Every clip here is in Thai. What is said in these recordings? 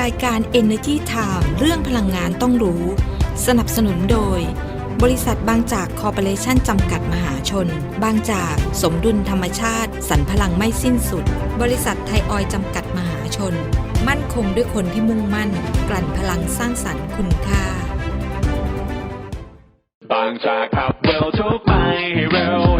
รายการ Energy Time เรื่องพลังงานต้องรู้ สนับสนุนโดย บริษัทบางจากคอร์ปอเรชั่นจำกัดมหาชน บางจากสมดุลธรรมชาติสรรพลังไม่สิ้นสุด บริษัทไทยออยจำกัดมหาชน มั่นคงด้วยคนที่มุ่งมั่น กลั่นพลังสร้างสรรค์คุณค่า บางจากขับเร็วทุกไปให้เร็ว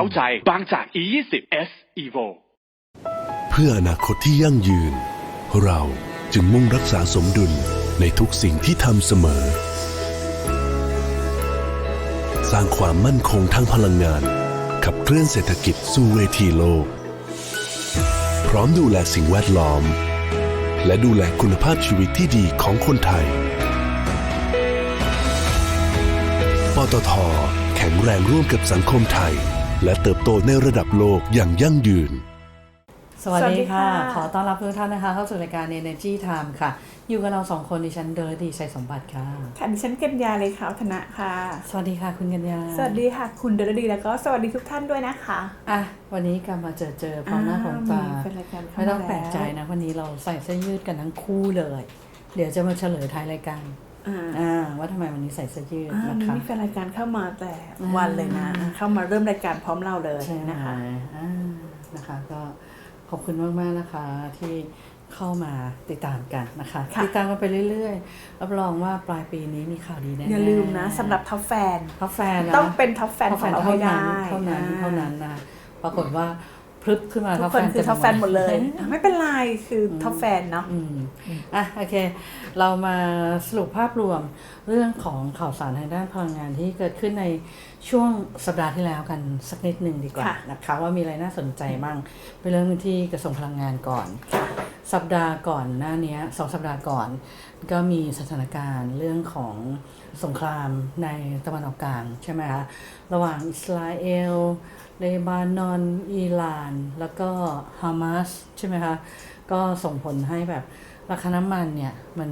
ร้าใจบางจาก E20 S Evo เพื่ออนาคตที่ยั่งยืน เราจึงมุ่งรักษาสมดุลในทุกสิ่งที่ทำเสมอ สร้างความมั่นคงทางพลังงาน ขับเคลื่อนเศรษฐกิจสู่เวทีโลก พร้อมดูแลสิ่งแวดล้อม และดูแลคุณภาพชีวิตที่ดีของคนไทย ปตทแข็งแรงร่วมกับสังคมไทย และเติบโตในระดับโลกอย่างยั่งยืน สวัสสวัสดีดีค่ะค่ะ ขอต้อนรับทุกท่านนะคะ เข้าสู่รายการ Energy Time ค่ะ อยู่กับเราสองคนดิฉันเดลดีชัยสมบัติค่ะ ค่ะดิฉันกัญญาเลยค่ะวัฒนะค่ะ สวัสดีค่ะคุณกัญญาสวัสดีค่ะ คุณเดลดีแล้วก็สวัสดีทุกท่านด้วยนะคะอะวันนี้กลับมาเจอเจอพร้อมหน้าพร้อมตามีเป็นรายการเข้าไม่ต้องมาแปลกใจนะ วันนี้เราใส่เสื้อยืดกันทั้งคู่เลย เดี๋ยวจะมาเฉลยท้ายรายการ อ่าอ่าว่าทำไมวันนี้ใส่เสื้อยืดอ่านะนี่คะมีแฟนรายการเข้ามาแต่วันเลยนะ เข้ามาเริ่มรายการพร้อมเราเลยใช่นะคะอ่านะคะ ก็ขอบคุณมากๆนะคะที่เข้ามาติดตามกันนะคะค่ะติดตามกันไปเรื่อยๆ รับรองว่าปลายปีนี้มีข่าวดีแน่ๆอย่าลืมนะสำหรับท็อปแฟนท็อปแฟนนะต้องเป็นท็อปแฟนท็อปขแฟองนเราเท่าให้นั้ได้นเท่านั้นอ่เท่านั้นนะปรากฏว่า พลึบขึ้นมาทุท็อกปคนแฟนคือท็อปแฟนหมดเลยต็อะไม่เป็นไรคือท็อปแฟนเนาะอืมอะโอเค เรามาสรุปภาพรวมเรื่องของข่าวสารทางด้านพลังงานที่เกิดขึ้นในช่วงสัปดาห์ที่แล้วกันสักนิดหนึ่งดีกว่าค่ะนะคะว่ามีอะไรน่าสนใจบ้างไปเริ่มกันที่กระทรวงพลังงานก่อน สัปดาห์ก่อนหน้าเนี้ยสองสัปดาห์ก่อน ก็มีสถานการณ์เรื่องของสงครามในตะวันออกกลางใช่ไหมคะระหว่างอิสราเอล เลบานอนอิหร่าน แล้วก็ฮามาสใช่ไหมคะ ก็ส่งผลให้แบบราคาน้ำมันเนี่ย มัน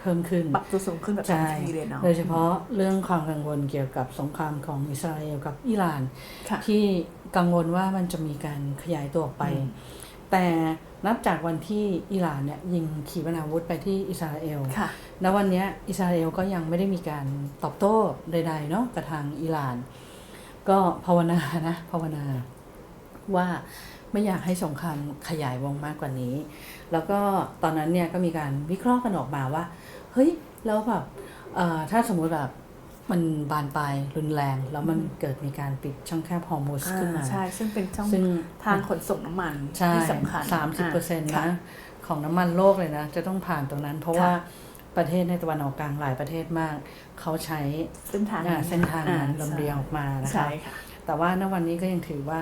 เพิ่มขึ้นปรับตัวสูงขึ้นแบบทันใช่ทีเลยเนาะโดยเฉพาะเรื่องความกังวลเกี่ยวกับสงครามของอิสราเอลกับอิหร่านค่ะที่กังวลว่ามันจะมีการขยายตัวออกไป แต่นับจากวันที่อิหร่านเนี่ยยิงขีปนาวุธไปที่อิสราเอลค่ะณวันเนี้ยอิสราเอลก็ยังไม่ได้มีการตอบโต้ใดๆเนาะกับทางอิหร่าน ก็ภาวนานะภาวนาว่าไม่อยากให้สงครามขยายวงมากกว่านี้ แล้วก็ตอนนั้นเนี่ยก็มีการวิเคราะห์กันออกมาว่า เฮ้ยแล้วแบบเอ่อถ้าสมมุติแบบมันบานปลายรุนแรง แล้วมันเกิดมีการปิดช่องแคบฮอร์โมสขึ้นมาอ่าใช่ ซึ่งเป็นช่องซึ่งทางขนส่งน้ำมันใช่ที่สำคัญสามสิบเปอร์เซ็นต์ค่ะนะของน้ำมันโลกเลยนะ จะต้องผ่านตรงนั้น เพราะว่าประเทศในตะวันออกกลางหลายประเทศมาก เขาใช้เส้นทางอ่าเส้นทางนั้นอ่ลำเลียงออกมานะคะใช่ค่ะแต่ว่าณวันนี้ก็ยังถือว่า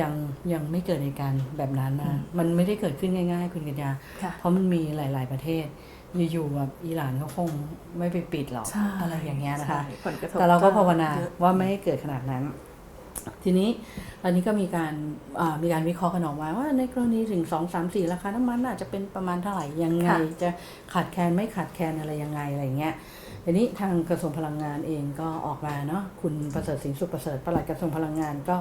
ยังยังไม่เกิดในการแบบนั้นนะมันไม่ได้เกิดขึ้นง่าย ๆ คุณกัญญาค่ะเพราะมันมีหลาย ๆประเทศอยู่ๆแบบอิหร่านเขาคงไม่ไปปิดหรอกใช่อะไรอย่างเงี้ยนะคะใช่ผลกระทบแต่เราก็ภาวนาเยอะว่าไม่ให้เกิดขนาดนั้น ทีนี้อันนี้ก็มีการอ่ามีการวิเคราะห์กันออกมาว่าในกรณีถึงสองสามสี่ราคาน้ำมันอาจจะเป็นประมาณเท่าไหร่ยังไง จะขาดแคลนไม่ขาดแคลนอะไรยังไงอะไรเงี้ย ทีนี้ทางกระทรวงพลังงานเองก็ออกมาเนาะคุณประเสริฐสินสุขประเสริฐปลัดกระทรวงพลังงานก็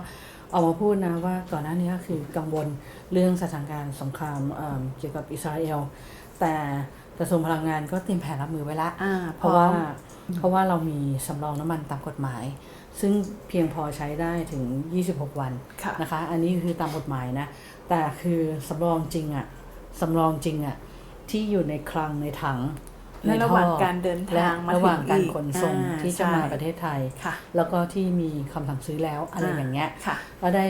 ออกมาพูดนะว่าก่อนหน้านี้ก็คือกังวลเรื่องสถานการณ์สงครามเอิ่มเกี่ยวกับอิสราเอล แต่กระทรวงพลังงานก็เตรียมแผนรับมือไว้ละอ่าเพราะว่าเพราะว่าเรามีสำรองน้ำมันตามกฎหมาย ซึ่งเพียงพอใช้ได้ถึง 26 วันค่ะนะคะ อันนี้คือตามกฎหมายนะ แต่คือสำรองจริงอะสำรองจริงอะที่อยู่ในคลังในถัง และในระท่อหว่างการเดินทางมาและระหว่างถึงการอีกขนส่งอ่าที่จะใช่มาประเทศไทยค่ะแล้วก็ที่มีคำสั่งซื้อแล้วอะไรอย่างเงี้ยค่ะก็ได้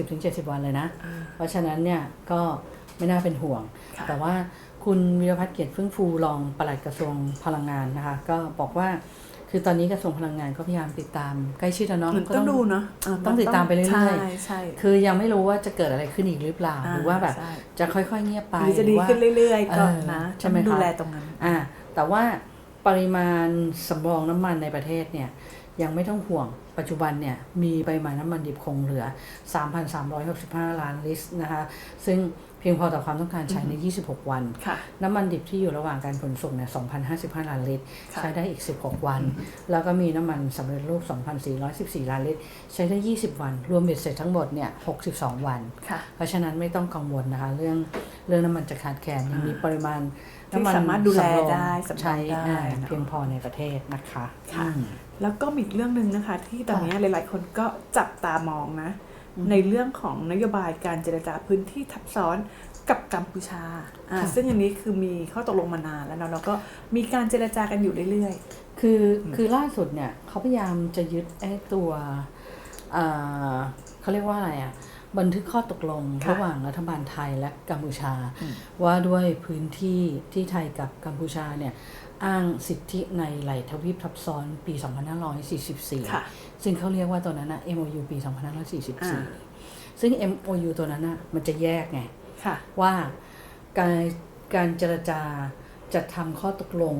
60-70 วันเลยนะ เพราะฉะนั้นเนี่ยก็ไม่น่าเป็นห่วงค่ะแต่ว่าคุณวิรพัฒน์เกียรติเฟื่องฟูรองปลัดกระทรวงพลังงานนะคะ ก็บอกว่าคือตอนนี้กระทรวงพลังงานก็พยายามติดตามใกล้ชิดแล้วเนาะเหมือนก็ต้องดูเนาะาต้องติดตามไปเรื่อยๆใช่ใช่คือยังไม่รู้ว่าจะเกิดอะไรขึ้นอีกหรือเปล่าอ่าหรือว่าแบบใช่จะค่อยๆเงียบไปหรือจะดีว่าขึ้นเรื่อยๆก็เออนะใช่ไหมต้องดูคะแลตรงนั้นอ่า แต่ว่าปริมาณสำรองน้ำมันในประเทศเนี่ยยังไม่ต้องห่วงปัจจุบันเนี่ยมีปริมาณน้ำมันดิบคงเหลือ 3,365 ล้านลิตรนะคะ ซึ่งเพียงพอต่อความต้องการใช้ใน 26 วันค่ะน้ำมันดิบที่อยู่ระหว่างการขนส่งเนี่ย2,055 ล้านลิตรค่ะใช้ได้อีก 16 วัน แล้วก็มีน้ำมันสำเร็จรูป 2,414 ล้านลิตร ใช้ได้ 20 วัน รวมเบ็ดเสร็จทั้งหมดเนี่ย 62 วันค่ะเพราะฉะนั้นไม่ต้องกังวลนะคะเรื่อง เรื่องน้ำมันจะขาดแคลนยังมีปริมาณที่น้ำมันสามารถดูแลสำรองได้สำรองใช้ได้อ่าเนอะเพียงพอในประเทศนะคะค่ะอืมแล้วก็มีอีกเรื่องหนึ่งนะคะ ที่ตอนนี้หลาย ๆ คนก็จับตามองนะ ในเรื่องของนโยบายการเจรจาพื้นที่ทับซ้อนกับกัมพูชาอ่าค่ะซึ่งอันนี้คือมีข้อตกลงมานานแล้วเนาะแล้วก็มีการเจรจากันอยู่เรื่อยคือคือล่าสุดเนี่ยเขาพยายามจะยึดไอ้ตัวเอ่อเขาเรียกว่าอะไรอะ บันทึกข้อตกลงค่ะระหว่างรัฐบาลไทยและกัมพูชาอืมว่าด้วยพื้นที่ที่ไทยกับกัมพูชาเนี่ยอ้างสิทธิในไหลทวีปทับซ้อนปี 2544ค่ะซึ่งเขาเรียกว่าตัวนั้นนะ MOU ปีอ่า2544 ซึ่ง MOU ตัวนั้นนะมันจะแยกไงๆค่ะว่าการการเจรจาจะทำข้อตกลง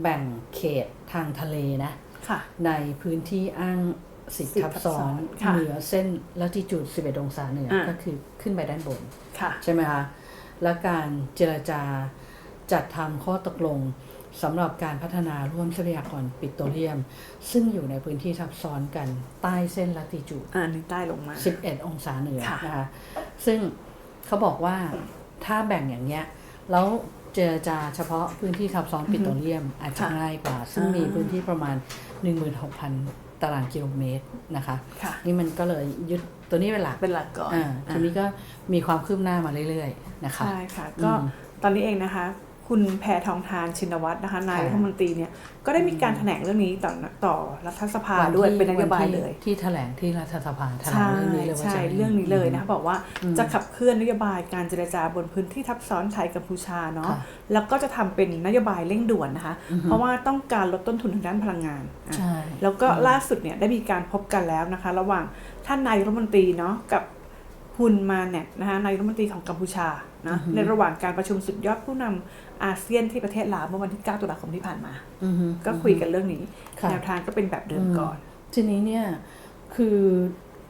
แบ่งเขตทางทะเลนะค่ะในพื้นที่อ้าง สิทธิทับซ้อนค่ะเหนือเส้นลัติจูด11องศาเหนืออาก็คือขึ้นไปด้านบนค่ะใช่ไหมคะและการเจรจาจัดทำข้อตกลงสำหรับการพัฒนาร่วมทรัพยากรปิโตรเลียม ซึ่งอยู่ในพื้นที่ทับซ้อนกันใต้เส้นลัติจูดอ่านี่ใต้ลงมา 11 องศาเหนือค่ะนะคะซึ่งเขาบอกว่าถ้าแบ่งอย่างเงี้ยแล้วเจรจาเฉพาะพื้นที่ทับซ้อนปิโตรเลียมอาจจะง่ายกว่า ซึ่งมีพื้นที่ประมาณ 16,000 ตารางกิโลเมตรนะคะค่ะนี่มันก็เลยยึดตัวนี้เป็นหลักเป็นหลักก่อนอ่าอ่าทีนี้ก็มีความคืบหน้ามาเรื่อยๆนะคะใช่ค่ะก็อืมตอนนี้เองนะคะ คุณแพทองทานชินวัตรนะคะนายค่ะรัฐมนตรีเนี่ยก็ได้มีการแถลงเรื่องนี้ต่อต่อรัฐสภาวันที่ด้วยเป็นนโยบายวันที่เลย ที่แถลงที่รัฐสภาแถลงใช่เรื่องนี้เลยว่าใช่จะเรื่องนี้เลยนะคะบอกว่าอืมจะขับเคลื่อนนโยบายการเจรจาบนพื้นที่ทับซ้อนไทยกัมพูชาเนาะค่ะแล้วก็จะทำเป็นนโยบายเร่งด่วนนะคะอือฮึเพราะว่าต้องการลดต้นทุนทางด้านพลังงานอะใช่แล้วก็ล่าสุดเนี่ยได้มีการพบกันแล้วนะคะ ระหว่างท่านนายกรัฐมนตรีเนาะกับฮุนมาเน็ตนะคะนายกรัฐมนตรีของกัมพูชานะในระหว่างการประชุมสุดยอดผู้นำ อาเซียนที่ประเทศลาวเมื่อวันที่ 9 ตุลาคมที่ผ่านมาอือฮึก็คุยกันเรื่องนี้ค่ะแนวทางก็เป็นแบบเดิมก่อน ทีนี้เนี่ยคือ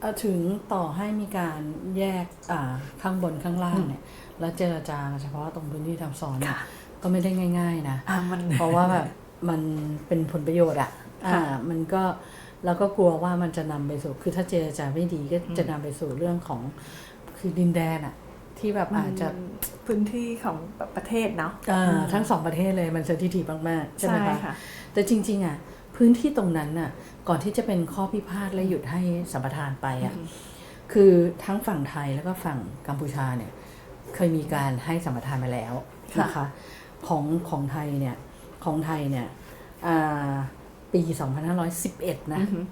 เอ่อถึงต่อให้มีการแยกอ่าข้างบนข้างล่างเนี่ย แล้วเจรจาเฉพาะตรงพื้นที่ทับซ้อนเนี่ยค่ะก็ไม่ได้ง่าย ๆ นะอะมันเพราะว่าแบบมันเป็นผลประโยชน์อะอ่าค่ะมันก็เราก็กลัวว่ามันจะนำไปสู่ คือถ้าเจรจาไม่ดีก็จะนำไปสู่เรื่องของคือดินแดนอะ ที่แบบอาจจะมันพื้นที่ของประเทศเนาะอ่าทั้งสองประเทศเลยมันเซนซิทีฟมากๆ ใช่ไหมใช่คะค่ะแต่จริง ๆ อะ พื้นที่ตรงนั้นน่ะ ก่อนที่จะเป็นข้อพิพาทและหยุดให้สัมปทานไปอะคือทั้งฝั่งไทยแล้วก็ฝั่งกัมพูชาเนี่ย เคยมีการให้สัมปทานมาแล้วค่ะนะคะของของไทยเนี่ยของไทยเนี่ยอ่าปี 2511 นะอือหือ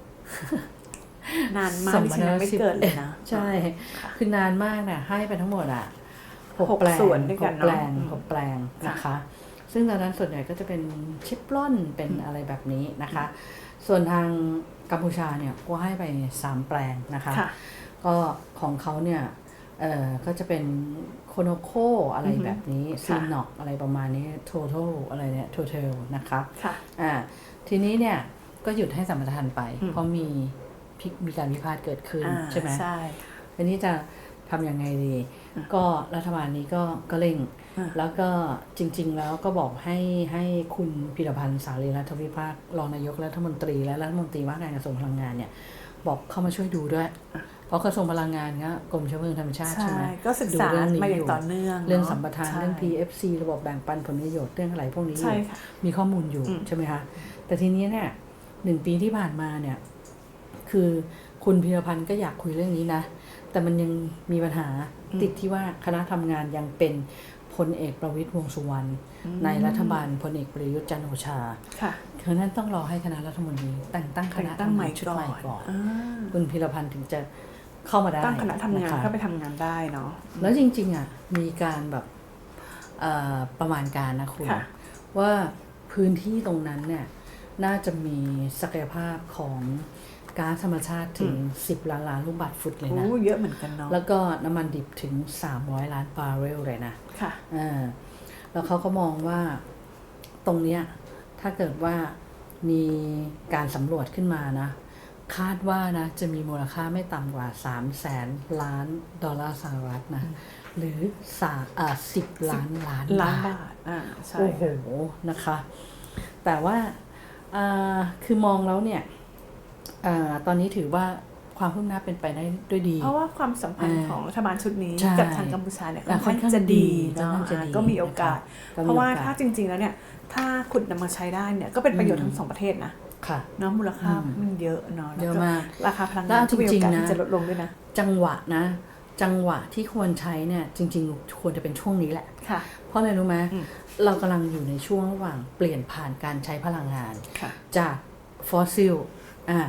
นานมากดิฉันยังไม่เกิดเลยนะ ใช่ คือนานมากนะให้ไปทั้งหมดอะหกแปลงส่วนด้วยกันหเนอะแปลงอืมหกแปลงนะคะ ซึ่งตอนนั้นส่วนใหญ่ก็จะเป็นชิปปล้อนเป็นอะไรแบบนี้นะคะ ส่วนทางกัมพูชาเนี่ยก็ให้ไปสามแปลงนะคะค่ะก็ของเขาเนี่ยเอ่อก็จะเป็นโคโนโคอะไรแบบนี้ซีนอกอะไรประมาณนี้ total อะไรเนี่ย total นะคะค่ะอ่าทีนี้เนี่ยก็หยุดให้สัมปทานไปอืมเพราะมีพิ มีการพิพาทเกิดขึ้นอ่าใช่ไหมใช่ทีนี้จะทำยังไงดี ก็รัฐบาลนี้ก็ก็เร่งอ่าแล้วก็จริง ๆ แล้วก็บอกให้ให้คุณพิรพันธ์สารีรัฐวิภาครองนายกรัฐมนตรี และรัฐมนตรีว่าการกระทรวงพลังงานเนี่ยบอกเข้ามาช่วยดูด้วย เพราะกระทรวงพลังงานก็กรมเชื้อเพลิงธรรมชาติใช่ใช่ไหมก็ศึกษาดูเรื่องนี้มาออยู่ย่างต่อเนื่อง เรื่องนะสัมปทานใช่เรื่อง PFC ระบบแบ่งปันผลประโยชน์เรื่องอะไรพวกนี้อใช่ยู่ค่ะมีข้อมูลอยู่อืมใช่ไหมคะแต่ทีนี้เนี่ยหนึ่งปีที่ผ่านมาเนี่ย คือคุณพิรพันธ์ก็อยากคุยเรื่องนี้นะ แต่มันยังมีปัญหาติดที่ว่าคณะทำงานยังเป็นพลเอกประวิตยวงษ์สุวรรณในรัฐบาลพลเอกประยุทธ์จันทร์โอชาค่ะเพราะฉะนั้นต้องรอให้คณะรัฐมนตรีแต่งตั้งคแต่งณะตั้งทำใหม่งานชุดก่อใหม่นก่อนอ่าคุณพิรพันธ์ถึงจะเข้ามาได้ตั้งคณะทำงานะคะเข้าไปทำงานได้เนาะแล้วจริง ๆอะมีการแบบเอ่อประมาณการนะคุณค่ะว่าพื้นที่ตรงนั้นเนี่ยน่าจะมีศักยภาพของ ก๊าซธรรมชาติถึง 10 ล้านล้านลูกบาศก์ฟุตเลยนะโอ้เยอะเหมือนกันเนาะ แล้วก็น้ำมันดิบถึง 300 ล้านบาร์เรลเลยนะ ค่ะอ่าแล้วเขาก็มองว่าตรงเนี้ยถ้าเกิดว่ามีการสำรวจขึ้นมานะ คาดว่านะ จะมีมูลค่าไม่ต่ำกว่า 3 0 0แสนล้านดอลลาร์สหรัฐนะ หรือสาอ่าสิบล้านล้านล้านบาทบาทอ่าใช่โอ้โหค่ะนะคะ แต่ว่าอ่าคือมองแล้วเนี่ยอา ตอนนี้ถือว่าความคืบหน้าเป็นไปได้ด้วยดี เพราะว่าความสัมพันธ์อ่าของรัฐบาลชุดนี้ใช่กับทางกัมพูชาเนี่ยอ่าค่อนข้างจะดีเนาะค่อนข้างจะดีอ่าก็มีโอกาสนะคะก็มีเพราะว่าโอกาสถ้าจริง ๆ แล้วเนี่ย ถ้าขุดนำมาใช้ได้เนี่ยก็เป็นประโยชน์อืมทั้งสองประเทศนะค่ะเนาะมูลค่าอืมมันเยอะเนาะแล้วเยอะมากราคาพลังแล้งาวนก็มีโอกาสจริงๆนะที่จะลดลงด้วยนะ จังหวะนะ จังหวะที่ควรใช้เนี่ยจริง ๆ ควรจะเป็นช่วงนี้แหละค่ะเพราะอะไรรู้ไหมอืมเรากำลังอยู่ในช่วงระหว่างเปลี่ยนผ่านการใช้พลังงานค่ะจากฟอสซิล อ่า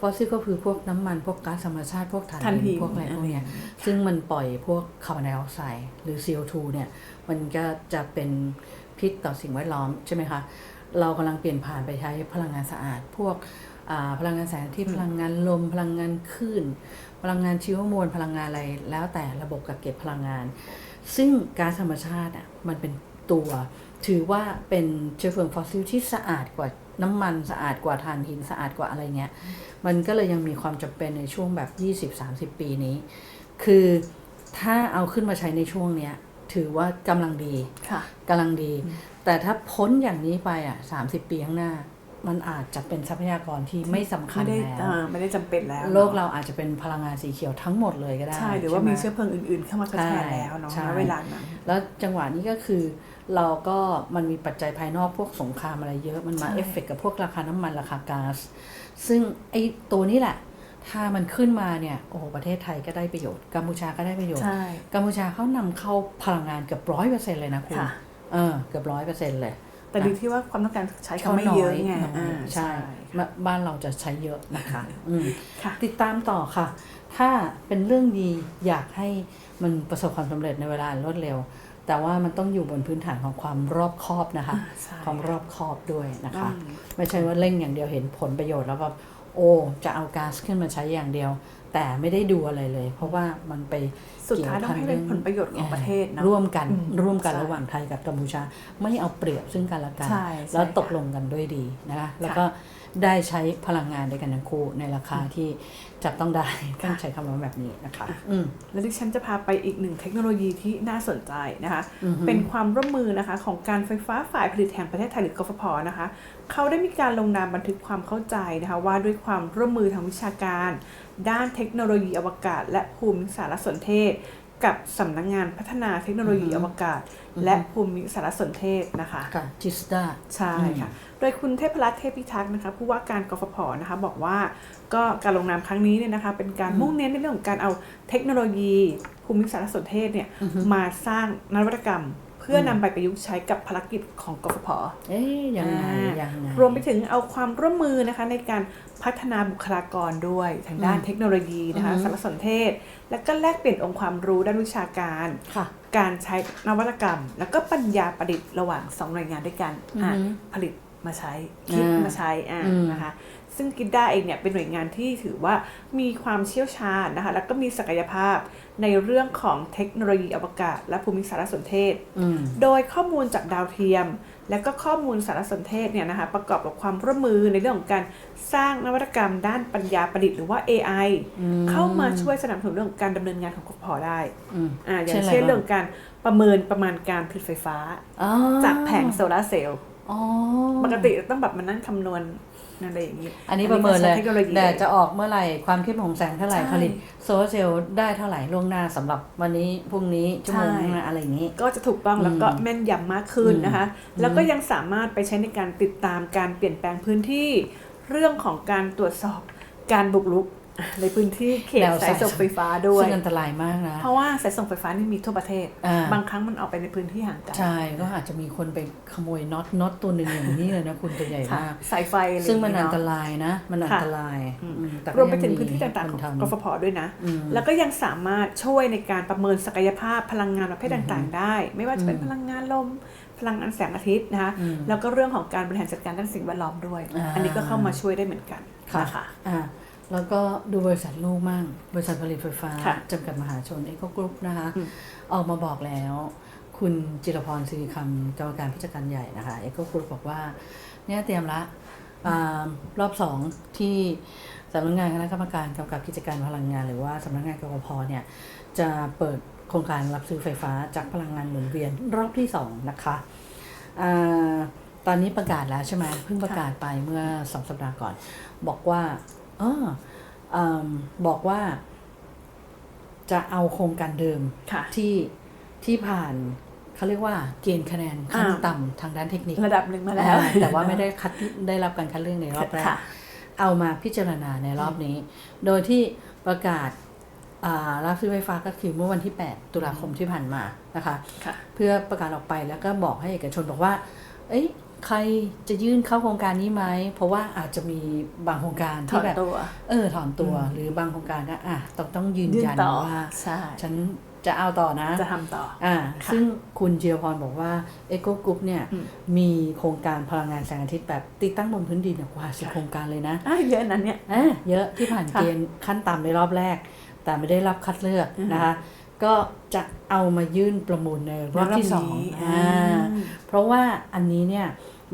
ฟอสซิลก็คือพวกน้ำมันพวกก๊าซธรรมชาติพวกถ่านถ่านหิหินนพวกอะไรพวกเนี้ยซึ่งมันปล่อยพวกคาร์บอนไดออกไซด์หรือ CO2 เนี่ยมันก็จะเป็นพิษต่อสิ่งแวดล้อมใช่ไหมคะเรากำลังเปลี่ยนผ่านไปใช้พลังงานสะอาด พวกอ่าพลังงานแสงอาที่พลังงานลม พลังงานคลื่น พลังงานชีวมวลพลังงานอะไรแล้วแต่ระบบกักเก็บพลังงาน ซึ่งก๊าซธรรมชาติอะมันเป็นตัว ถือว่าเป็นเชื้อเพลิงฟอสซิลที่สะอาดกว่า น้ำมันสะอาดกว่าถ่านหินสะอาดกว่าอะไรเงี้ย มันก็เลยยังมีความจำเป็นในช่วงแบบ 20-30 ปีนี้ คือถ้าเอาขึ้นมาใช้ในช่วงเนี้ยถือว่ากำลังดีค่ะกำลังดี แต่ถ้าพ้นอย่างนี้ไปอะ30ปีข้างหน้า มันอาจจะเป็นทรัพยากรที่ไม่สำคัญไม่ได้แล้วอ่าไม่ได้จำเป็นแล้ว โลกเราอาจจะเป็นพลังงานสีเขียวทั้งหมดเลยก็ได้ ใช่ หรือว่าไมีเชื้อเพลิงอื่นๆ เข้ามาทดแทนแล้วเนาะใช่ณเวลานั้นแล้วจังหวะนี้ก็คือ เราก็มันมีปัจจัยภายนอกพวกสงครามอะไรเยอะมันมาใช่เอฟเฟกกับพวกราคาน้ำมันราคาก๊าซซึ่งไอ้ตัวนี้แหละ ถ้ามันขึ้นมาเนี่ยโอ้โหประเทศไทยก็ได้ประโยชน์กัมพูชาก็ได้ประโยชน์ใช่กัมพูชาเขานำเข้าพลังงานเกือบร้อยเปอร์เซ็นต์เลยนะคุณค่ะเออเกือบร้อยเปอร์เซ็นต์เลยแต่ดีที่ว่าความต้องการใช้เขาไม่เยอะไงน้อ่าใช่มาบ้านเราจะใช้เยอะนะคะอืมค่ะติดตามต่อค่ะ ถ้าเป็นเรื่องดีอยากให้มันประสบความสำเร็จในเวลาอันรวดเร็ว แต่ว่ามันต้องอยู่บนพื้นฐานของความรอบคอบนะคะใช่ความรอบคอบด้วยนะคะอืมไม่ใช่ว่าเร่งอย่างเดียวเห็นผลประโยชน์แล้วแบบโอ้จะเอาก๊าซขึ้นมาใช้อย่างเดียว แต่ไม่ได้ดูอะไรเลย เพราะว่ามันไปสุดท้ายต้องให้เป็นผลประโยชน์ของประเทศเนาะร่วมกันอืมร่วมกันใช่ระหว่างไทยกับกัมพูชา ไม่เอาเปรียบซึ่งกันและกันใช่ใช่แล้วตกค่ะลงกันด้วยดีนะคะแล้วก็ ได้ใช้พลังงานด้วยกันทั้งคู่ในราคาที่จับต้องได้ต้องใช้คำว่าแบบนี้นะคะอืมแล้วดิฉันจะพาไปอีกหนึ่งเทคโนโลยีที่น่าสนใจนะคะอือฮึเป็นความร่วมมือนะคะของการไฟฟ้าฝ่ายผลิตแห่งประเทศไทยหรือกฟผนะคะ เขาได้มีการลงนามบันทึกความเข้าใจนะคะว่าด้วยความร่วมมือทางวิชาการ ด้านเทคโนโลยีอวกาศ และภูมิสารสนเทศ กับสำนักงงานพัฒนาเทคโนโลยีอวกาศ และภูมิสารสนเทศนะคะกับจิสดาใช่ค่ะ โดยคุณเทพรัตน์เทพพิทักษ์นะคะผู้ว่าการกฟผนะคะบอกว่าก็การลงนามครั้งนี้เนี่ยนะคะเป็นการมุ่งเน้นในเรื่องของการเอาเทคโนโลยีภูมิสารสนเทศเนี่ยมาสร้างนวัตกรรมเพื่อนำไปประยุกต์ใช้กับภารกิจของกฟผเอ๊ยยังไงอ่ายังไง รวมไปถึงเอาความร่วมมือนะคะในการพัฒนาบุคลากรด้วยทางด้านอืมเทคโนโลยีนะคะอือฮึสารสนเทศ และก็แลกเปลี่ยนองค์ความรู้ด้านวิชาการค่ะการใช้นวัตกรรม แล้วก็ปัญญาประดิษฐ์ระหว่างสองหน่วยงานด้วยกันอะอือฮึผลิต มาใช้คิดอ่ามมาใช้อะอืมนะคะซึ่งกิดด้าเองเนี่ยเป็นหน่วยงานที่ถือว่ามีความเชี่ยวชาญนะคะแล้วก็มีศักยภาพในเรื่องของเทคโนโลยีอวกาศ และภูมิสารสนเทศอืมโดยข้อมูลจากดาวเทียม และก็ข้อมูลสารสนเทศเนี่ยนะคะประกอบกับความร่วมมือในเรื่องของการสร้างนวัตกรรมด้านปัญญาประดิษฐ์หรือว่า AI เข้ามาช่วยสนับสนุนเรื่องของการดำเนินงานของกฟผได้อืมอ่าอย่างเช่นอะไรเช่นบ้างเรื่องของการประเมินประมาณการผลิตไฟฟ้าอ๋อจากแผงโซลาร์เซลล์อ๋อ ปกติต้องแบบมานั่งคำนวณอะไรอย่างนี้อันนี้ประเมินเลยใช้เทคโนโลยีแดดจะออกเมื่อไหร่ความเข้มของแสงเท่าไหร่ใช่ผลิตโซลาร์เซลล์ได้เท่าไหร่ล่วงหน้าสำหรับวันนี้พรุ่งนี้ชั่วโมงใช่ข้างหน้าอะไรอย่างนี้ ก็จะถูกต้องแล้วก็แม่นยำมากขึ้นนะคะอืมแล้วก็ยังสามารถไปใช้ในการติดตามการเปลี่ยนแปลงพื้นที่ เรื่องของการตรวจสอบการบุกรุก ในพื้นที่เขตแนวสายสายส่งไฟฟ้าด้วยซึ่งอันตรายมากนะ เพราะว่าสายส่งไฟฟ้านี่มีทั่วประเทศอ่าบางครั้งมันออกไปในพื้นที่ห่างไกลใช่ก็อาจจะมีคนไปขโมยน็อตน็อตตัวหนึ่งอย่างนี้เลยนะคุณตัวใหญ่ค่ะมากสายไฟอะไรซึ่งมันย่าอันเยตเาะรายนะ มันอันค่ะตรายอืมอืมแต่ก็รวมไปยังถึงพื้นที่ต่างๆคของทำกฟผด้วยนะอืมแล้วก็ยังสามารถช่วยในการประเมินศักยภาพพลังงานประเภทต่างๆ ได้ ไม่ว่าจะเป็นอืมพลังงานลมพลังงานแสงอาทิตย์นะคะอืมแล้วก็เรื่องของการบริหารจัดการด้านสิ่งแวดล้อมด้วยอ่าอันนี้ก็เข้ามาช่วยได้เหมือนกันค่ะนะคะอ่า แล้วก็ดูบริษัทลูกมั่ง บริษัทผลิตไฟฟ้าค่ะจำกัดมหาชนเอ o กรุ๊ปนะคะอืมออกมาบอกแล้ว คุณจิรพรสิริคำกรรมการผู้จัดการใหญ่นะคะเอ o กรุ๊ปบอกว่าเนี่ยเตรียมละอารอบสองที่สำนักงานคณะกรรมการกำกับกิจการพลังงาน หรือว่าสำนักงานกกพเนี่ยจะเปิดโครงการรับซื้อไฟฟ้าจากพลังงานหมุนเวียนรอบที่2นะคะอาตอนนี้ประกาศแล้วใช่ไหมเพิ่งประกาศไปเมื่อสองสัปดาห์ก่อน บอกว่าเออเอิ่มบอกว่าจะเอาโครงการเดิมค่ะที่ที่ผ่านเขาเรียกว่าเกณฑ์คะแนนขั้นอ่าต่ำทางด้านเทคนิคระดับหนึ่งมาแล้วอ่าแต่ว่าไม่ได้คัดได้รับการคัดเลือกในรอบแรกค่ะเอามาพิจารณาในรอบนี้ โดยที่ประกาศอ่ารับซื้อไฟฟ้าก็คือเมื่อวันที่ 8 ตุลาคมที่ผ่านมานะคะค่ะเพื่อประกาศออกไปแล้วก็บอกให้เอกชนบอกว่า เอ้ย ใครจะยื่นเข้าโครงการนี้ไหม เพราะว่าอาจจะมีบางโครงการถอที่นแบบตัวเออถอนตัวหรือบางโครงการก็อะต้องต้องยืนยื่นยันต่อว่าใช่ฉันจะเอาต่อนะ จะทำต่ออ่าค่ะซึ่งคุณเจียพรบอกว่า e c o Group เนี่ยอืมมีโครงการพลังงานแสงอาทิตย์แบบติดตั้งบนพื้นดินเนี่ยกว่าสิบโครงการเลยนะอะเยอะนั้นเนี่ยอะเยอะที่ผ่านค่ะเกณฑ์ขั้นต่ำในรอบแรก แต่ไม่ได้รับคัดเลือกอือฮึนะคะ ก็จะเอามายื่นประมูลในรอบที่สองในรอบนี้อ่าอ่าเพราะว่าอันนี้เนี่ย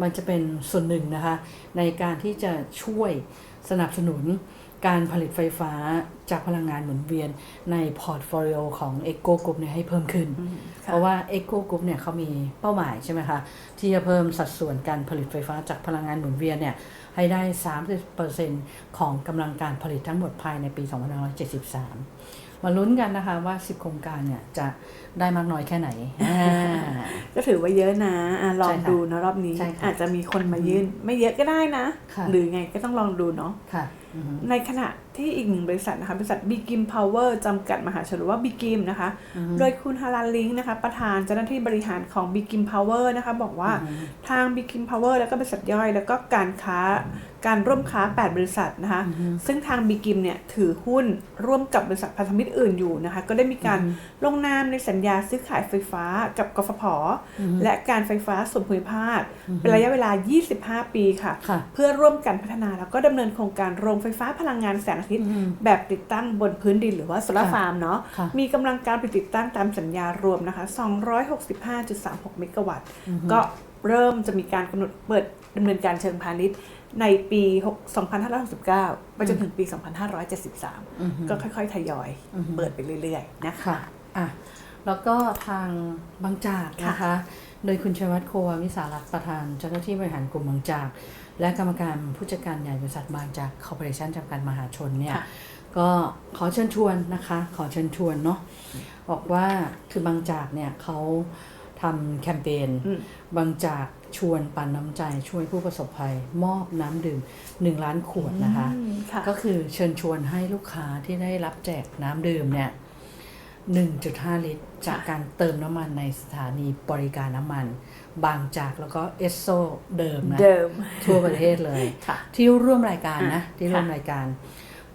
มันจะเป็นส่วนหนึ่งนะคะ ในการที่จะช่วยสนับสนุนการผลิตไฟฟ้าจากพลังงานหมุนเวียนในพอร์ตโฟลิโอของ e c o Group เนี่ยให้เพิ่มขึ้นค่ะเพราะว่า e c o Group เนี่ยเขามีเป้าหมายใช่ไหมคะที่จะเพิ่มสัดส่วนการผลิตไฟฟ้าจากพลังงานหมุนเวียนเนี่ยให้ได้ 30%ของกำลังการผลิตทั้งหมดภายในปี 2573 มาลุ้นกันนะคะว่า 10 โครงการเนี่ยจะได้มากน้อยแค่ไหนอ่าก็ถือว่าเยอะนะอะลอใช่งค่ะดูนะรอบนี้ใช่ค่ะอาจจะมีคนมายื่น ไม่เยอะก็ได้นะค่ะหรือไงก็ต้องลองดูเนาะค่ะอือฮึในขณะ ที่อีกหนึ่งบริษัทนะคะบริษัท b i g i m Power จำกัดมหาชนหรือว่า b i g i m นะคะ โดยคุณฮารันลิงนะคะ ประธานเจ้าหน้าที่บริหารของ b i g i m Power นะคะ บอกว่าทาง b i g i m Power แล้วก็บริษัทย่อย แล้วก็การค้าการร่วมค้า 8 บริษัทนะคะ ซึ่งทาง b i g i m เนี่ยถือหุ้นร่วมกับบริษัทพันธมิตรอื่นอยู่นะคะ ก็ได้มีการลงนามในสัญญาซื้อขายไฟฟ้ากับกฟผ และการไฟฟ้าส่วนภูมิภาคเป็นระยะเวลา 25 ปีค่ะค่ะเพื่อร่วมกันพัฒนาแล้วก็ดำเนินโครงการโรงไฟฟ้าพลังงานแสงอาทิตย์ แบบติดตั้งบนพื้นดินหรือว่าโซลาร์ค่ะฟาร์มเนาะค่ะมีกำลังการผลิตติดตั้งตามสัญญารวมนะคะ 265.36 เมกะวัตต์ ก็เริ่มจะมีการกำหนดเปิดดำเนินการเชิงพาณิชย์ในปี6 2569 ไปจนถึงปี 2573 ก็ค่อยๆ ทยอยเปิดไปเรื่อยๆ นะคะค่ะอะแล้วก็ทางบางจากนะคะ โดยคุณชัยวัฒน์โควาวิสารักษ์ประธานเจ้าหน้าที่บริหารกลุ่มบางจาก และกรรมการผู้จัดการใหญ่บริษัทบางจากคอร์ปอเรชั่นจำกัดมหาชนเนี่ยค่ะก็ขอเชิญชวนนะคะ ขอเชิญชวนเนาะบอกว่าคือบางจากเนี่ยเขาทำแคมเปญอืมบางจากชวนปันน้ำใจช่วยผู้ประสบภัย มอบน้ำดื่ม 1 ล้านขวดนะคะอืมค่ะก็คือเชิญชวนให้ลูกค้าที่ได้รับแจกน้ำดื่มเนี่ย 1.5 ลิตร จากการเติมน้ำมันในสถานีบริการน้ำมัน บางจากแล้วก็เอสโซเดิมนะเดิมทั่วประเทศเลยค่ะที่ร่วมรายการนะอะที่ร่วมค่ะรายการ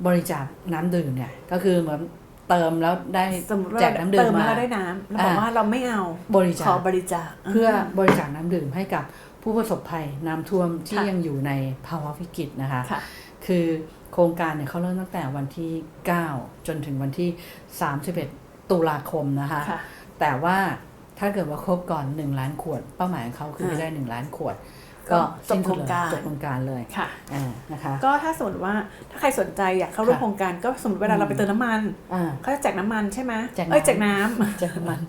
บริจาคน้ำดื่มเนี่ย ก็คือเหมือนเติมแล้วได้สมมติว่าแจกน้ำดื่มเติมมามาแล้วได้น้ำเราบอกอ่าว่าเราไม่เอาบริจาขคอบริจาคเพื่อบริจาคน้ำดื่มให้กับผู้ประสบภัยน้ำท่วมที่ค่ะยังอยู่ในภาวะวิกฤตนะคะค่ะคือโครงการเนี่ยเขาเริ่มตั้งแต่วันที่ 9 จนถึงวันที่ 31 ตุลาคมนะคะค่ะแต่ว่า ถ้าเกิดว่าครบก่อน 1 ล้านขวด เป้าหมายของเขาคืออ่าจะได้ 1 ล้านขวดก็ก็จบโครงการจบโครงการเลยค่ะอ่านะคะ ก็ถ้าสมมติว่าถ้าใครสนใจอยากเข้าร่วมค่ะโครงการก็สมมติเวลาเราไปเติมน้ำมันอ่าเขาจะแจกน้ำมันใช่ไหมแจกน้ำเอ้ยแจกน้ำแจกน้ำมัน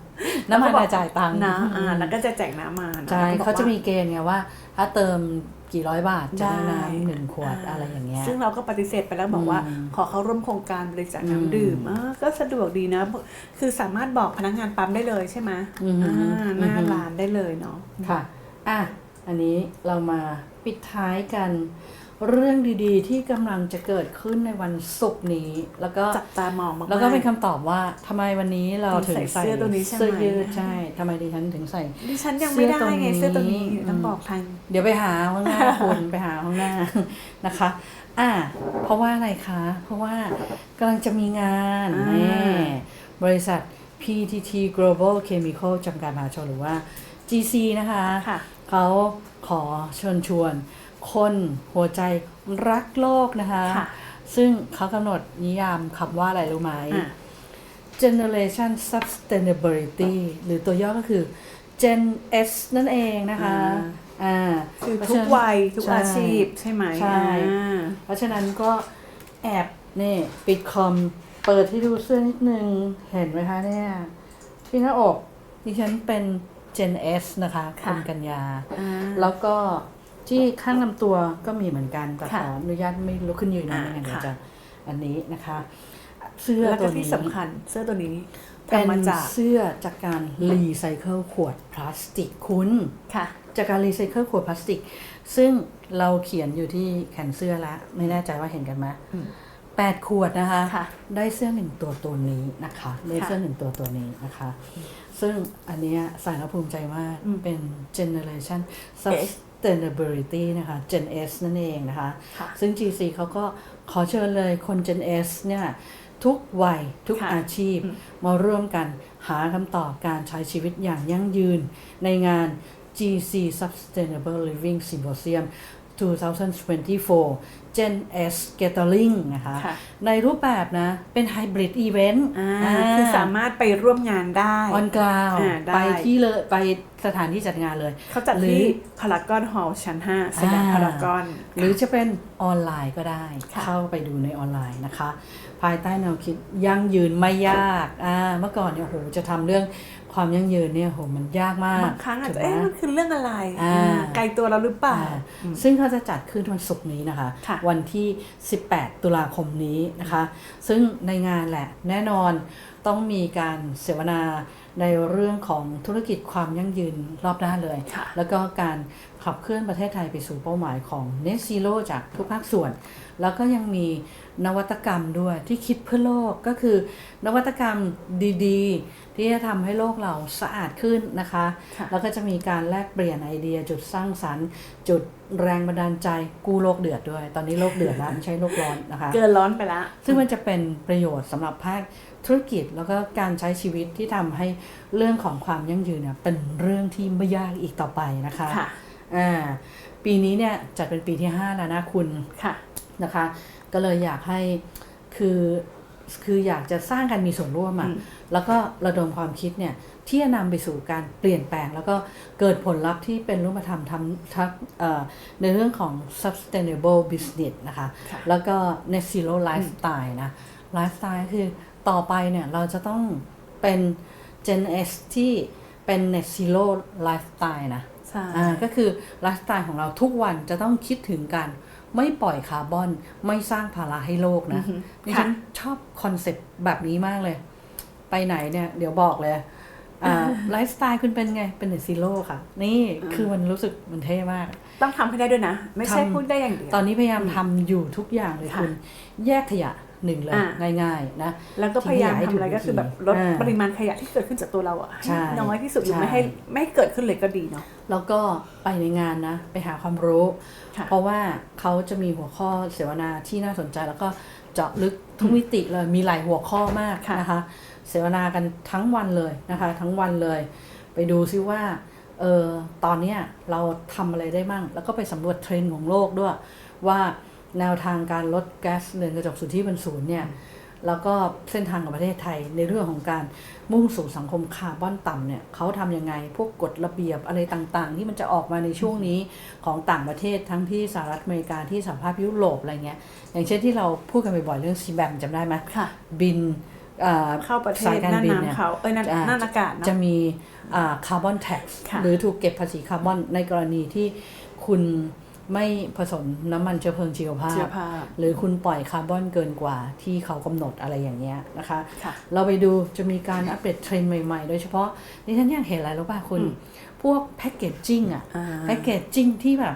น้ำมันมาจ่ายตังค์นะอ่าแล้วก็จะแจกน้ำมานะใช่แล้วก็บอกเขาจะว่มีเกณฑ์ไงว่า ถ้าเติม กี่ร้อยบาทจะได้ได้น้ำหนึ่งขวดอะไรอย่างเงี้ยซึ่งเราก็ปฏิเสธไปแล้วบอกว่าอืมขอเข้าร่วมโครงการบริจาคอืมน้ำดื่มอ่าก็สะดวกดีนะ คือสามารถบอกพนักงานปั๊มได้เลยใช่ไหมอืมอ่าหน้าอืมร้านได้เลยเนาะค่ะอะอันนี้เรามาปิดท้ายกัน เรื่องดีๆ ที่กำลังจะเกิดขึ้นในวันศุกร์นี้ แล้วก็จับตามองมากๆ แล้วก็เป็นคำตอบว่าทำไมวันนี้เราถึงถึงใส่ใส่เสื้อตัวนี้ใช่ไหมเสื้อยืดใช่ทำไมดิฉันถึงใส่ดิฉันยังไม่ได้ไงเสื้เสื้ออตัตัววนี้นี้ต้องบอกทางเดี๋ยวไปหาข้างหน้าคุณไปหาข้างหน้านะคะ อะเพราะว่าอะไรคะ เพราะว่ากำลังจะมีงานอ่านี่บริษัท PTT Global Chemical จำกัดมหาชนหรือว่า GC นะคะค่ะเขาขอเชิญชวน คนหัวใจรักโลกนะคะค่ะซึ่งเขากำหนดนิยามคำว่าอะไรรู้ไหมอะ Generation Sustainability หรือตัวย่อก็คือ Gen S นั่นเองนะคะอ่าคือเพราะทุฉะกนั้นวัย ทุกใช่อาชีพใช่ไหมใช่อ่าเพราะฉะนั้นก็แอบนี่ปิดคอมเปิดที่ดูเสื้อนิดนึง เห็นไหมคะเนี่ย ที่หน้าอกดิฉันเป็น Gen S นะคะค่ะคุณกัญญาอ่าแล้วก็ ที่ข้างลำตัวก็มีเหมือนกันแต่ขค่ะออนุญาตไม่ลุกขึ้นยืนนะอ่าไม่งั้นเดี๋ยวค่ะ จะอันนี้นะคะ เสื้อแล้วตัก็วนี้ที่สำคัญเสื้อตัวนี้เป็นทำมาจากเสื้อจากการรีไซเคิลขวดพลาสติกคุณ ค่ะ จากการรีไซเคิลขวดพลาสติก ซึ่งเราเขียนอยู่ที่แขนเสื้อแล้วไม่แน่ใจว่าเห็นกันไหมอืมแปดขวดนะคะ ค่ะได้เสื้อหนึ่งตัวตัวนี้นะคะได้เสื้อหนึ่งตัวตัวนี้นะคะ ซึ่งอันเนี้ยใส่แล้วภูมิใจมาก อืมเป็น generation sustainability นะคะ Gen S นั่นเองนะคะค่ะซึ่ง GC เขาก็ขอเชิญเลยคน Gen S เนี่ยทุกวัยทุกค่ะอาชีพอืมมามาร่วมกันหาคำตอบการใช้ชีวิตอย่างยั่งยืนในงาน GC Sustainable Living Symposium 2024 Gen S Gathering นะคะค่ะในรูปแบบนะ เป็นไฮบริดอีเวนต์อ่าคือสามารถไปร่วมงานได้ ออนกราวอ่าได้ไปที่เลยไปสถานที่จัดงานเลย เขาจัดหรือที่พารากอนฮอลล์ชั้น 5 สยามอ่าพารากอน หรือจะเป็นออนไลน์ก็ได้ค่ะเข้าไปดูในออนไลน์นะคะ ภายใต้แนวคิดยั่งยืนไม่ยากอ่าเมื่อก่อนเนี่ยโหจะทำเรื่อง ความยั่งยืนเนี่ยโหมันยากมากบางครั้งอาจจะถูกไหมเอ๊ะมันคือเรื่องอะไรอ่าอ่าไกลตัวเราหรือเปล่าอ่า ซึ่งเขาจะจัดขึ้นวันศุกร์นี้นะคะค่ะวันที่ 18 ตุลาคมนี้นะคะ ซึ่งในงานแหละแน่นอนต้องมีการเสวนาในเรื่องของธุรกิจความยั่งยืนรอบด้านเลยค่ะแล้วก็การ ขับเคลื่อนประเทศไทยไปสู่เป้าหมายของ Net Zero จากทุกภาคส่วน แล้วก็ยังมีนวัตกรรมด้วยที่คิดเพื่อโลกก็คือ นวัตกรรมดีๆ ที่จะทำให้โลกเราสะอาดขึ้นนะคะค่ะแล้วก็จะมีการแลกเปลี่ยนไอเดียจุดสร้างสรรค์ จุดแรงบันดาลใจกู้โลกเดือดด้วย ตอนนี้โลกเดือดแล้วไม่ใช่โลกร้อนนะคะเกินร้อนไปละซึ่งมันจะเป็นประโยชน์สำหรับภาคธุรกิจแล้วก็การใช้ชีวิตที่ทำให้เรื่องของความยั่งยืนเนี่ยเป็นเรื่องที่ไม่ยากอีกต่อไปนะคะค่ะ อ่าปีนี้เนี่ยจัดเป็นปีที่ 5 แล้วนะคุณค่ะนะคะ ก็เลยอยากให้คือคืออยากจะสร้างการมีส่วนร่วมอะ่ะอืมแล้วก็ระดมความคิดเนี่ยที่จะนำไปสู่การเปลี่ยนแปลง แล้วก็เกิดผลลัพธ์ที่เป็นรูปธรรมทำทัเอ่อในเรื่องของ sustainable business นะคะค่ะแล้วก็ net zero lifestyle นะ lifestyle คือต่อไปเนี่ยเราจะต้องเป็น Gen S ที่เป็น net zero lifestyle นะใช่ อ่าก็คือไลฟ์สไตล์ของเราทุกวันจะต้องคิดถึงการไม่ปล่อยคาร์บอน ไม่สร้างภาระให้โลกนะอือฮึดิฉันชอบคอนเซปต์แบบนี้มากเลย ไปไหนเนี่ย เดี๋ยวบอกเลยอ่าไลฟ์สไตล์คุณเป็นไง เป็นเนซีโร่ค่ะ นี่คือมันรู้สึกมันเท่มาก ต้องทำให้ได้ด้วยนะ ไม่ใช่ทำพูดได้อย่างเดียว ตอนนี้พยายามทำอยู่ทุกอย่างเลยค่ะคุณ แยกขยะ หนึ่งเลยอ่าง่ายๆนะแล้วก็พยายามทิ้งขยะให้ทำอะไรถูกก็คือแบบวิธีลดอ่าปริมาณขยะที่เกิดขึ้นจากตัวเราอะใช่ให้น้อยที่สุดหรือใช่ไม่ให้ไม่ให้เกิดขึ้นเลยก็ดีเนาะแล้วก็ไปในงานนะ ไปหาความรู้ค่ะเพราะว่าเขาจะมีหัวข้อเสวนาที่น่าสนใจแล้วก็เจาะลึกทุกมิติเลยมีหลายหัวข้อมากค่ะนะคะ เสวนากันทั้งวันเลยนะคะ ทั้งวันเลย ไปดูซิว่าเออตอนเนี้ยเราทำอะไรได้มั่ง แล้วก็ไปสำรวจเทรนด์ของโลกด้วยว่า แนวทางการลดแก๊สเรือนกระจกสู่ที่เป็นศูนย์เนี่ยแล้วก็เส้นทางของประเทศไทยในเรื่องของการมุ่งสู่สังคมคาร์บอนต่ำเนี่ยเขาทำยังไง พวกกฎระเบียบอะไรต่างๆ ที่มันจะออกมาในช่วงนี้ของต่างประเทศทั้งที่สหรัฐอเมริกาที่สหภาพยุโรปอะไรเงี้ยอย่างเช่นที่เราพูดกันบ่อยๆเรื่องซีแบมจำได้ไหมค่ะบินอ่อเข้าประเทสาศยการน่านบินเนี่ยน้ำเขาเอ้ยน่านอ่าน่านอากาศเนาะจะมีคาร์บอนแท็กค่ะหรือถูกเก็บภาษีคาร์บอนในกรณีที่คุณ ไม่ผสมน้ำมันเชื้อเพลิงชีวภาเชื้พอผ้าหรือคุณปล่อยคาร์บอนเกินกว่าที่เขากำหนดอะไรอย่างเงี้ยนะคะค่ะเราไปดูจะมีการอัปเดตเทรนด์ใหม่ๆ โดยเฉพาะนี่ฉันอยากเห็นอะไรรู้ป่ะคุณอืมพวกแพคเกจจิ้งอะอ่าแพคเกจจิ้งที่แบบ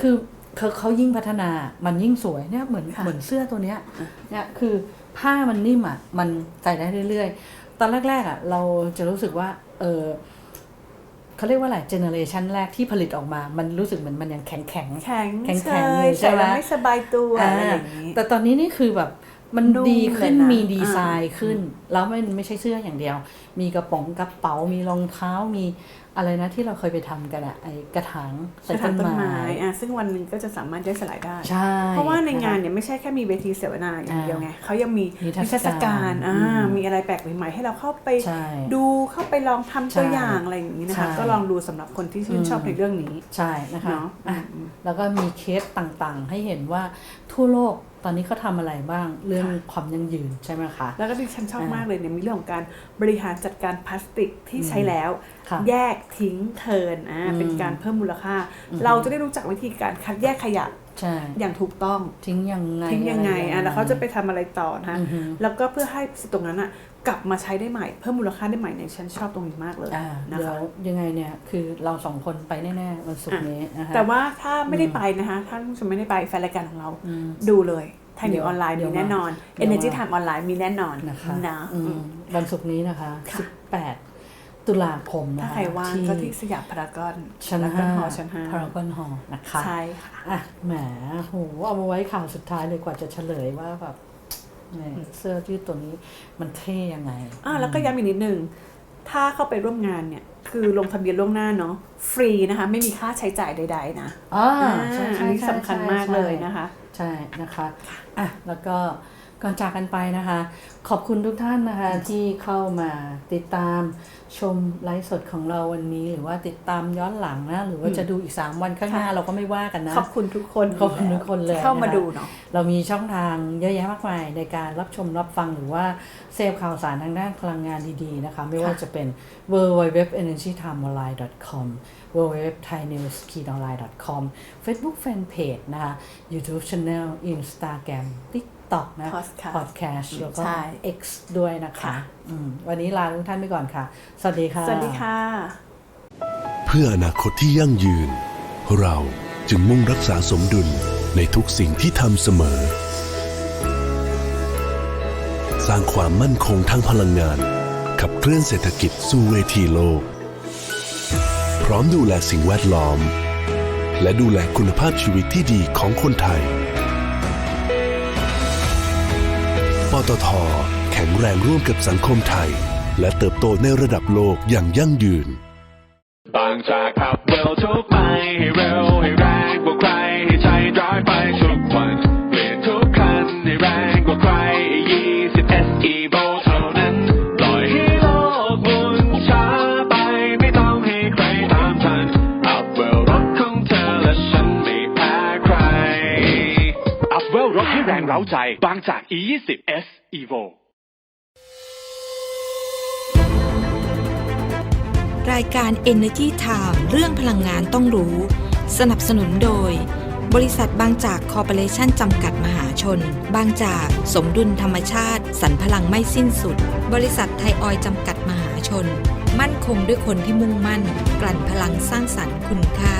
คือเขาเขายิ่งพัฒนามันยิ่งสวยเนี่ยเหมือนค่ะเหมือนเสื้อตัวเนี้ยเนี่ยคือผ้ามันนิ่มอะมันใส่ได้เรื่อยๆ ตอนแรกๆอะเราจะรู้สึกว่าเออ เขาเรียกว่าอะไรเจเนอเรชันแรกที่ผลิตออกมา มันรู้สึกเหมือนมันยังแข็งแข็งๆแข็งแข็งๆเฉเลยยใช่ใส่ไหมแล้วไม่สบายตัวอะไรอ่าอย่างนี้แต่ตอนนี้นี่คือแบบ มันนุ่มดีขึ้นเลยนะมีดีไซน์ขึ้น แล้วมันไม่ใช่เสื้ออย่างเดียว มีกระป๋องกระเป๋ามีรองเท้ามีอะไรนะที่เราเคยไปทำกันอะไอกระถางกใส่ระถาต้งนต้นไม้ไม้อะซึ่งวันหนึ่งก็จะสามารถย่อยสลายได้ใช่เพราะว่าในงานะคะเนี่ยไม่ใช่แค่มีเวทีเสวนาอย่างเดียวไงเขายังมีนิทรรศนิทรรศการอ่าอืมมีอะไรแปลกใหม่ๆให้เราเข้าไปใช่ดูเข้าไปลองทำตัวใช่อย่างอะไรอย่างนี้นะคะใช่ก็ลองดูสำหรับคนที่ชื่นชอบอืมในเรื่องนี้ใช่นะคะเนาะอะอืมแล้วก็มีเคสต่างๆ ให้เห็นว่าทั่วโลก ตอนนี้เขาทำอะไรบ้างเรื่องค่ะความยั่งยืนใช่ไหมคะ แล้วก็ดิฉันชอบอ่ามมากเลยเนี่ยมีเรื่องของการบริหารจัดการพลาสติกที่ใช้แล้วค่ะแยกทิ้งเทิร์นอ่าอืมเป็นการเพิ่มมูลค่าอืมเราจะได้รู้จักวิธีการคัดแยกขยะใช่อย่างถูกต้องทิ้งยังไงทิ้งยังไงอะรอะแล้วเขาจะไปทำอะไรต่อนะคะอือฮึแล้วก็เพื่อให้สิ่งตรงนั้นอะ กลับมาใช้ได้ใหม่ เพิ่มมูลค่าได้ใหม่เนี่ยฉันชอบตรงนี้มากเลยอ่านะเดี๋ยคะวยังไงเนี่ยคือเราสองคนไปแน่ๆวันศุกร์นี้นะคะแต่ว่าถ้าไม่ได้ไปนะคะถ้าท่านผู้ชมไม่ได้ไปแฟนรายการของเราอืมดูเลยไทยเดี๋นิยววออนไลน์เดี๋มียวแน่นอนเดี๋ยว Energy มา Time ออนไลน์มีแน่นอนนะคะนะอือืมมวันศุกร์นี้นะคะค่ะ18 ตุลาคมนะถ้าคะใครว่างก็ที่สยามพารากอนชั้นแล้วก็ห้าหอชั้นห้าพารากอนหอนะคะใช่ค่ะอะแหมโหเอามาไว้ข่าวสุดท้ายเลยกว่าจะเฉลยว่าแบบแหม เสื้อยืดตัวนี้มันเท่ยังไงอ่าแล้วก็ย้ำอีกนิดนึง ถ้าเข้าไปร่วมงานเนี่ย คือลงทะเบียนล่วงหน้าเนาะฟรีนะคะ ไม่มีค่าใช้จ่ายใด ๆ นะอ่าอ่าใช่อัใช่นนี้ใช่สำคัญมากใช่เลยนะคะ ใช่นะคะอะแล้วก็ ก่อนจากกันไปนะคะ ขอบคุณทุกท่านนะคะที่เข้ามาติดตามชมไลฟ์สดของเราวันนี้ หรือว่าติดตามย้อนหลังนะ หรือว่าจะดูอีก 3 วันข้างหน้าค่ะเราก็ไม่ว่ากันนะ ขอบคุณทุกคนขอบคุณทุกคนเลยที่เข้ามานะคะดูเนาะเรามีช่องทางเยอะแยะมากมายในการรับชมรับฟังหรือว่าเสพข่าวสารทางด้านพลังงานดีๆนะคะ ไม่ว่าจะเป็น w w w e n e r g y t i m e o n l i n e c o m w w w t h a i n e w s k e y o n l i n e c o m Facebook Fanpage นะคะ YouTube Channel Instagram TikTok นะ Podcast Podcast แล้วก็ใช่ X ด้วยนะคะค่ะอืมวันนี้ลาทุกท่านไปก่อนค่ะ สวัสดีค่ะ สวัสดีค่ะ เพื่ออนาคตที่ยั่งยืน เราจึงมุ่งรักษาสมดุลในทุกสิ่งที่ทำเสมอ สร้างความมั่นคงทางพลังงาน ขับเคลื่อนเศรษฐกิจสู่เวทีโลก พร้อมดูแลสิ่งแวดล้อม และดูแลคุณภาพชีวิตที่ดีของคนไทย ตท แข็งแรงร่วมกับสังคมไทย และเติบโตในระดับโลกอย่างยั่งยืน บางจากขับเร็วทุกไปให้เร็วให้เร็วาใจบางจาก E20 S Evo รายการ Energy Time เรื่องพลังงานต้องรู้ สนับสนุนโดย บริษัทบางจากคอร์ปอเรชั่นจำกัดมหาชน บางจากสมดุลธรรมชาติ สรรพลังไม่สิ้นสุด บริษัทไทยออยจำกัดมหาชน มั่นคงด้วยคนที่มุ่งมั่น กลั่นพลังสร้างสรรค์คุณค่า